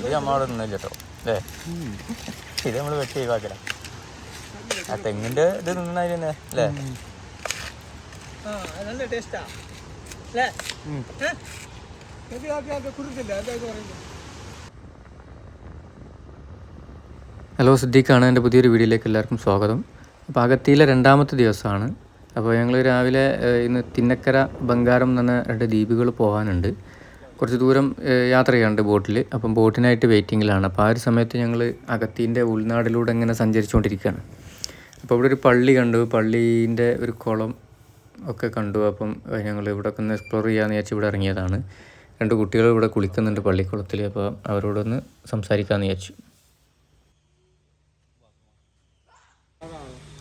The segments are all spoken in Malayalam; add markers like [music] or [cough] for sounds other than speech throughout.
ഇത് നമ്മളവിടെ നിന്നില്ല കേട്ടോ അല്ലേ ഇത് നമ്മൾ വെട്ടി ഒഴിവാക്കല ആ തെങ്ങിന്റെ ഇത് നിന്നായി അല്ലേ? ഹലോ സിദ്ദീഖാണ് എന്റെ പുതിയൊരു വീഡിയോയിലേക്ക് എല്ലാവർക്കും സ്വാഗതം. അപ്പോൾ അകത്തിയിലെ രണ്ടാമത്തെ ദിവസമാണ്. അപ്പോൾ ഞങ്ങൾ രാവിലെ ഇന്ന് തിന്നക്കര ബംഗാരം എന്ന് പറഞ്ഞ രണ്ട് ദ്വീപുകൾ പോകാനുണ്ട്. കുറച്ച് ദൂരം യാത്ര ചെയ്യാനുണ്ട് ബോട്ടിൽ അപ്പം ബോട്ടിനായിട്ട് വെയിറ്റിങ്ങിലാണ്. അപ്പോൾ ആ ഒരു സമയത്ത് ഞങ്ങൾ അകത്തീന്റെ ഉൾനാടിലൂടെ ഇങ്ങനെ സഞ്ചരിച്ചുകൊണ്ടിരിക്കുകയാണ്. അപ്പോൾ ഇവിടെ ഒരു പള്ളി കണ്ടു. പള്ളീന്റെ ഒരു കുളം ഒക്കെ കണ്ടു. അപ്പം ഞങ്ങൾ ഇവിടെ ഒക്കെ ഒന്ന് എക്സ്പ്ലോർ ചെയ്യാമെന്ന് വിചാരിച്ച് ഇവിടെ ഇറങ്ങിയതാണ്. രണ്ട് കുട്ടികൾ ഇവിടെ കുളിക്കുന്നുണ്ട് പള്ളിക്കുളത്തിൽ അപ്പോൾ അവരോടൊന്ന് സംസാരിക്കാമെന്ന് വിചാരിച്ചു.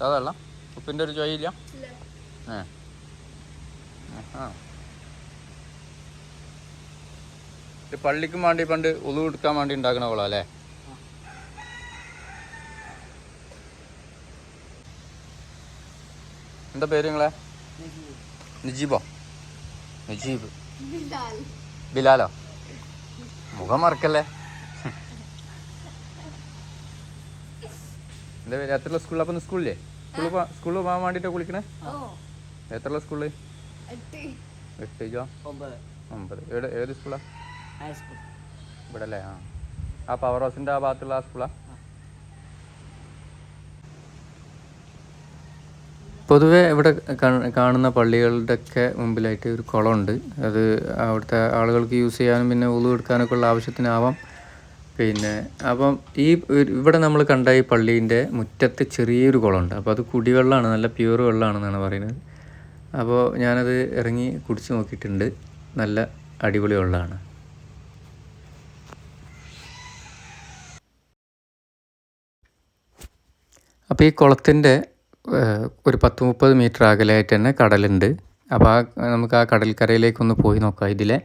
അതല്ല ഉപ്പിന്റെ ഒരു ചോയില്ല ഏ. ആ. ഇത് പള്ളിക്കും വേണ്ടി പണ്ട് ഉളു എടുക്കാൻ വേണ്ടി ഉണ്ടാക്കണ കുളം അല്ലേ? എന്താ പേര് നിങ്ങളെ? നിജീബോ. നിജീബ്. ബിലാലോ? മുഖം മറക്കല്ലേ? എന്താ പേര്? എത്ര സ്കൂളിൽ അപ്പം സ്കൂളിലേ സ്കൂളിൽ സ്കൂളിൽ പോകാൻ വേണ്ടിയിട്ട് കുളിക്കണേ? എത്ര സ്കൂളിൽ എട്ട്. ജോ? ഒമ്പത്. ഏത് ഏത് ഇവിടെ അല്ലേ ആ. ആ പവർ ഹൗസിന്റെ ആ ഭാഗത്തുള്ള ആ സ്കൂളാ പൊതുവെ ഇവിടെ കാണുന്ന പള്ളികളുടെയൊക്കെ മുമ്പിലായിട്ട് ഒരു കുളമുണ്ട്. അത് അവിടുത്തെ ആളുകൾക്ക് യൂസ് ചെയ്യാനും പിന്നെ ഉളു എടുക്കാനൊക്കെ ഉള്ള ആവശ്യത്തിനാവാം. പിന്നെ അപ്പം ഈ ഇവിടെ നമ്മൾ കണ്ട ഈ പള്ളീന്റെ മുറ്റത്ത് ചെറിയൊരു കുളമുണ്ട്. അപ്പോൾ അത് കുടിവെള്ളമാണ് നല്ല പ്യൂർ വെള്ളമാണെന്നാണ് പറയുന്നത്. അപ്പോൾ ഞാനത് ഇറങ്ങി കുടിച്ച് നോക്കിയിട്ടുണ്ട്. നല്ല അടിപൊളി വെള്ളമാണ്. അപ്പോൾ ഈ കുളത്തിന്റെ ഒരു പത്ത് മുപ്പത് മീറ്റർ അകലെയായിട്ട് തന്നെ കടലുണ്ട്. അപ്പോൾ ആ നമുക്ക് ആ കടൽക്കരയിലേക്കൊന്ന് പോയി നോക്കാം ഇതിലെ.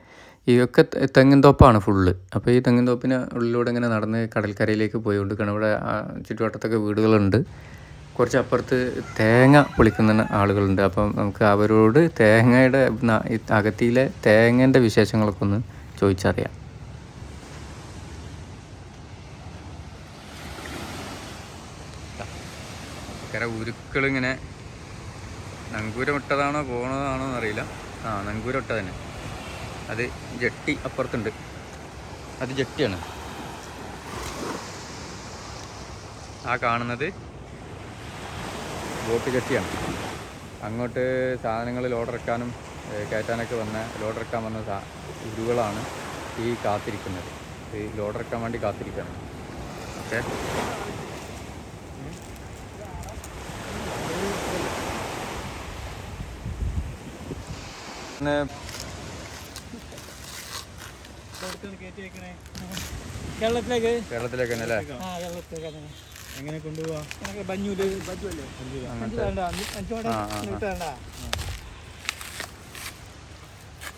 തെ- തെങ്ങിൻ തോപ്പാണ് ഫുള്ള്. അപ്പോൾ ഈ തെങ്ങിൻ തോപ്പിന് ഉള്ളിലൂടെ ഇങ്ങനെ നടന്ന് കടൽക്കരയിലേക്ക് പോയി കൊണ്ടിരിക്കണം ഇവിടെ ചുറ്റുവട്ടത്തൊക്കെ വീടുകളുണ്ട്. കുറച്ച് അപ്പുറത്ത് തേങ്ങ പൊളിക്കുന്ന ആളുകളുണ്ട്. അപ്പം നമുക്ക് അവരോട് തേങ്ങയുടെ അകത്തിയിലെ തേങ്ങേന്റെ വിശേഷങ്ങളൊക്കെ ഒന്ന് ചോദിച്ചറിയാം. ഇങ്ങനെ നങ്കൂരം ഇട്ടതാണോ പോണതാണോ എന്നറിയില്ല. ആ നങ്കൂരം ഇട്ട തന്നെ അത് ജട്ടി അപ്പുറത്തുണ്ട്. അത് ജട്ടിയാണ്. ആ കാണുന്നത് ബോട്ട് ജട്ടിയാണ്. അങ്ങോട്ട് സാധനങ്ങൾ ലോഡറക്കാനും കയറ്റാനൊക്കെ വന്ന ലോഡറക്കാൻ വന്ന സാ ഉരുകളാണ് ഈ കാത്തിരിക്കുന്നത്. ഈ ലോഡറക്കാൻ വേണ്ടി കാത്തിരിക്കുകയാണ്. ഓക്കെ. കേരളത്തിലേക്ക്? കേരളത്തിലേക്ക് തന്നെ അല്ലേ? ആ കേരളത്തിലേക്ക് തന്നെ. എങ്ങനെ കൊണ്ടുപോവാ? ബഞ്ഞൂര്?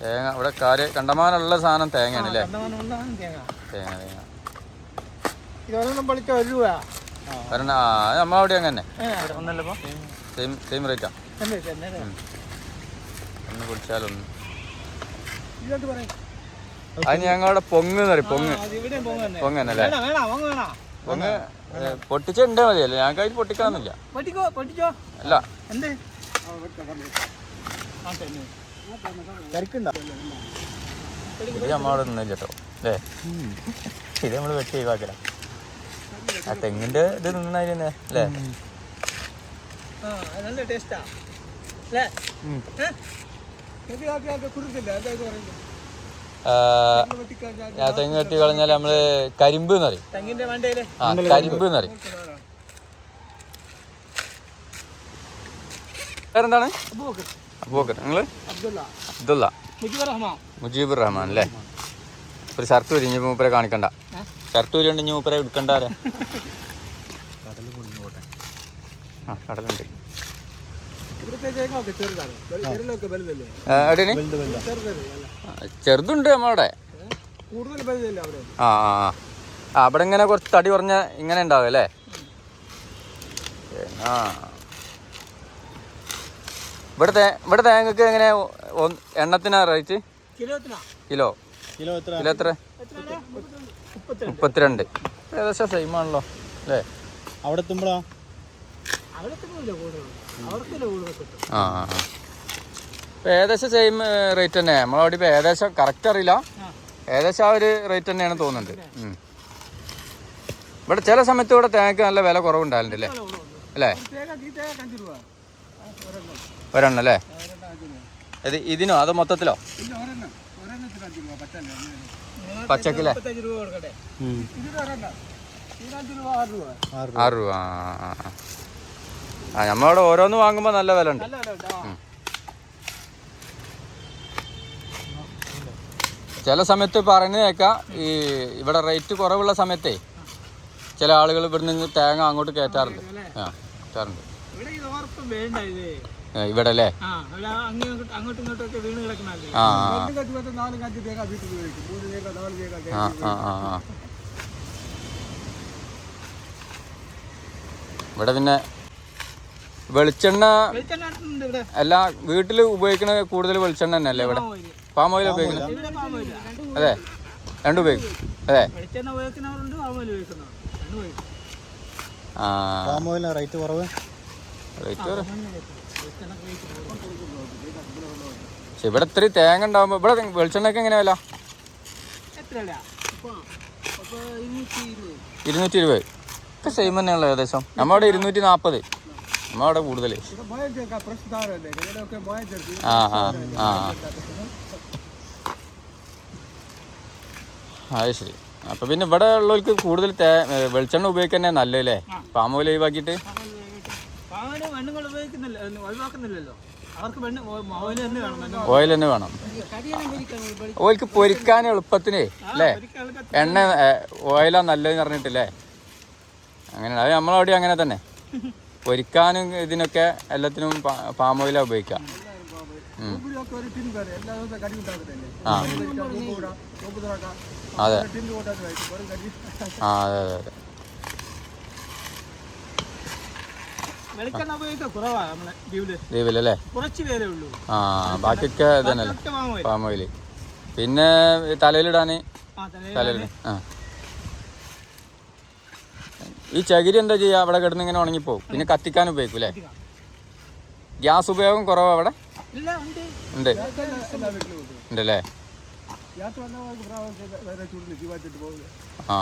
തേങ്ങ ഇവിടെ കാര്യം കണ്ടമാനുള്ള സാധനം തേങ്ങയാണ് അല്ലേ? തേങ്ങ. തേങ്ങ പൊളിച്ച ഒരു രൂപ കാരണം നമ്മളവിടെ അങ്ങനെ സെയിം സെയിം റേറ്റാ ഒന്ന് കുടിച്ചാലൊന്ന് അത് ഞങ്ങളുടെ പൊങ്ങ് എന്ന് പറയും പൊങ്ങ്. പൊങ്ങനല്ലേ പൊങ്ങ് പൊട്ടിച്ചുണ്ടേ മതിയല്ലേ? ഞങ്ങൾക്ക് അതിൽ പൊട്ടിക്കാന്നില്ല അല്ല. ഇത് നമ്മളവിടെ നിന്നില്ല കേട്ടോ. അല്ലേ ഇത് നമ്മൾ വെട്ടി ഒഴിവാക്കല ആ തെങ്ങിന്റെ ഇത് നിന്നായി അല്ലേ? ആ നല്ല ടേസ്റ്റാ അല്ലേ? ആ തെങ്ങ് കെട്ടി കളഞ്ഞാൽ നമ്മൾ കരിമ്പ് എന്ന് പറയും. തെങ്ങിന്റെ മണ്ടയിൽ? ആ കരിമ്പ്. എന്ന് പറയും. വേറെന്താണ്? അബൂബക്കർ. നിങ്ങൾ? അബ്ദുള്ള. അബ്ദുള്ള. മുജിബുർ റഹ്മാൻ. അല്ലേ? ഒരു ഷർട്ട് വരും ഇനി മൂപ്പരെ കാണിക്കണ്ട? ഷർട്ട് വരികൊണ്ട് ഇനി മൂപ്പരെ എടുക്കണ്ട ആ കടലുണ്ട്. ചെറുതുണ്ട് നമ്മളവിടെ ആ ആ ആ. ആ അവിടെ ഇങ്ങനെ കുറച്ച് തടി കുറഞ്ഞ ഇങ്ങനെ ഉണ്ടാവും അല്ലേ? ആ. ഇവിടെ ഇവിടെ തേങ്ങക്ക് എങ്ങനെ എണ്ണത്തിനാ റേറ്റ്? Kilo kilo. എത്ര? മുപ്പത്തിരണ്ട്. ഏകദേശം സെയിം ആണല്ലോ അല്ലേ? അവിടെ എത്തുമ്പോഴാ അവിടെ എത്തുന്നില്ല കൂടുതൽ അവർക്കല്ലേ കൂടുതൽ കിട്ടും ആ ഏകദേശം സെയിം റേറ്റ് തന്നെ നമ്മളവിടെ ഇപ്പൊ ഏകദേശം കറക്റ്റ് അറിയില്ല. ഏകദേശം ആ ഒരു റേറ്റ് തന്നെയാണ് തോന്നുന്നുണ്ട്. ഇവിടെ ചില സമയത്ത് ഇവിടെ തേങ്ങക്ക് നല്ല വില കുറവുണ്ടായിരുന്നില്ലേ അല്ലേ? ഒരെണ്ണം. അല്ലേ? ഇത് ഇതിനോ? അതോ മൊത്തത്തിലോ? പച്ചക്കല്ലേ? ആറ് രൂപ. ആ നമ്മളവിടെ ഓരോന്ന് വാങ്ങുമ്പോൾ നല്ല വില ഉണ്ട്. ചില സമയത്ത് പറഞ്ഞു കേൾക്കാം. ഈ ഇവിടെ റേറ്റ് കുറവുള്ള സമയത്തേ ചില ആളുകൾ ഇവിടെ നിന്ന് തേങ്ങ അങ്ങോട്ട് കയറ്റാറുണ്ട്. ആ കയറ്റാറുണ്ട്. ഇവിടെ അല്ലേ ആ ഇവിടെ പിന്നെ വെളിച്ചെണ്ണ അല്ല വീട്ടിൽ ഉപയോഗിക്കുന്ന കൂടുതൽ വെളിച്ചെണ്ണ തന്നെ അല്ലേ ഇവിടെ. പാം ഓയിൽ ഉപയോഗിക്കുന്നത് അതെ രണ്ടും ഉപയോഗിക്കും. അതെ. ആ. റേറ്റ് കുറവ്? പക്ഷെ ഇവിടെ ഇത്ര തേങ്ങ ഉണ്ടാവുമ്പോ ഇവിടെ വെളിച്ചെണ്ണയൊക്കെ എങ്ങനെയാ വില? ഇരുന്നൂറ്റി ഇരുപത്. ഇപ്പൊ ഇരുപത്. ഒക്കെ സെയിം തന്നെയുള്ള ഏകദേശം. നമ്മുടെ ഇരുന്നൂറ്റി നാൽപ്പത് കൂടുതൽ ഇതിലൊക്കെ മോയം ചേർക്കും ആ ആ ആ. അത് ശരി. അപ്പം പിന്നെ ഇവിടെ ഉള്ളവർക്ക് കൂടുതൽ തേ വെളിച്ചെണ്ണ ഉപയോഗിക്കാൻ നല്ലല്ലേ നല്ലതല്ലേ? പാം ഓയിൽ ഒഴിവാക്കിയിട്ട്? ഓയിൽ തന്നെ വേണം ഓയിൽക്ക് പൊരിക്കാൻ എളുപ്പത്തിന് അല്ലേ? എണ്ണ ഓയിലാ നല്ലതെന്ന് പറഞ്ഞിട്ടില്ലേ? അങ്ങനെ അത് നമ്മളവിടെ അങ്ങനെ തന്നെ. [laughs] പൊരിക്കാനും ഇതിനൊക്കെ എല്ലാത്തിനും പാ- ഓയിലാണ് ഉപയോഗിക്കാം ആ. അതെ. ആ അതെ അതെ ആ ബാക്കിയൊക്കെ ഇതന്നെ പാം പിന്നെ തലയിലിടാന് തലയിൽ ആ. ഈ ചകിരി എന്താ ചെയ്യുക അവിടെ കിടന്ന് ഇങ്ങനെ ഉണങ്ങിപ്പോവും. പിന്നെ കത്തിക്കാൻ ഉപയോഗിക്കും അല്ലേ ഗ്യാസ് ഉപയോഗം കുറവാ അവിടെ? ഇല്ല ഉണ്ട്. ഉണ്ടല്ലേ? ആ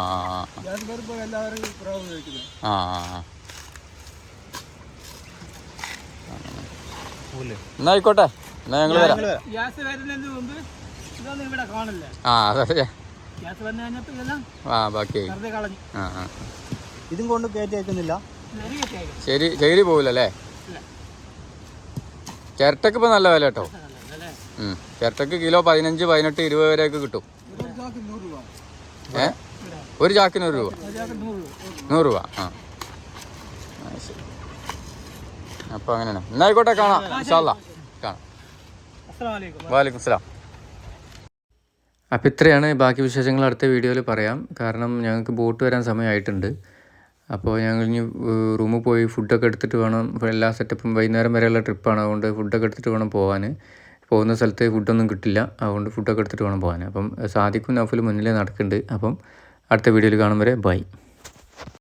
എന്നാ ആയിക്കോട്ടെ. എന്നാ ഞങ്ങൾ വരാം. ആ അതെ ആ ബാക്കി ആ ആ. ഇതും കൊണ്ട് കയറ്റി അയക്കുന്നില്ല ശരി ചെയ്തി പോവില്ലല്ലേ ഇല്ല ചിരട്ടക്ക് ഇപ്പൊ നല്ല വില കേട്ടോ. ചിരട്ടക്ക് കിലോ പതിനഞ്ച് പതിനെട്ട് ഇരുപത് വരെയൊക്കെ കിട്ടും. ഒരു ചാക്ക് നൂറ് രൂപ ഏ? ഒരു ചാക്കിന് ഒരു രൂപ. നൂറ് രൂപ ആ. അപ്പൊ ശരി. അപ്പോൾ അങ്ങനെയാണ്. എന്നാ ആയിക്കോട്ടെ കാണാം. ഇൻഷാല്ലാ കാണാം. വലൈക്കും വാലിക്കും സ്ലാം അപ്പോൾ ഇത്രയാണ്. ബാക്കി വിശേഷങ്ങൾ അടുത്ത വീഡിയോയിൽ പറയാം. കാരണം ഞങ്ങൾക്ക് ബോട്ട് വരാൻ സമയമായിട്ടുണ്ട്. അപ്പോൾ ഞങ്ങൾ ഇനി റൂമിൽ പോയി ഫുഡൊക്കെ എടുത്തിട്ട് വേണം. എല്ലാ സെറ്റപ്പും വൈകുന്നേരം വരെയുള്ള ട്രിപ്പാണ്. അതുകൊണ്ട് ഫുഡൊക്കെ എടുത്തിട്ട് വേണം പോകാൻ പോകുന്ന സ്ഥലത്ത് ഫുഡൊന്നും കിട്ടില്ല. അതുകൊണ്ട് ഫുഡൊക്കെ എടുത്തിട്ട് വേണം പോകാൻ അപ്പം സാധിക്കും നൗഫലും മുന്നിലേ നടക്കുന്നുണ്ട്. അപ്പം അടുത്ത വീഡിയോയിൽ കാണും വരെ. ബൈ.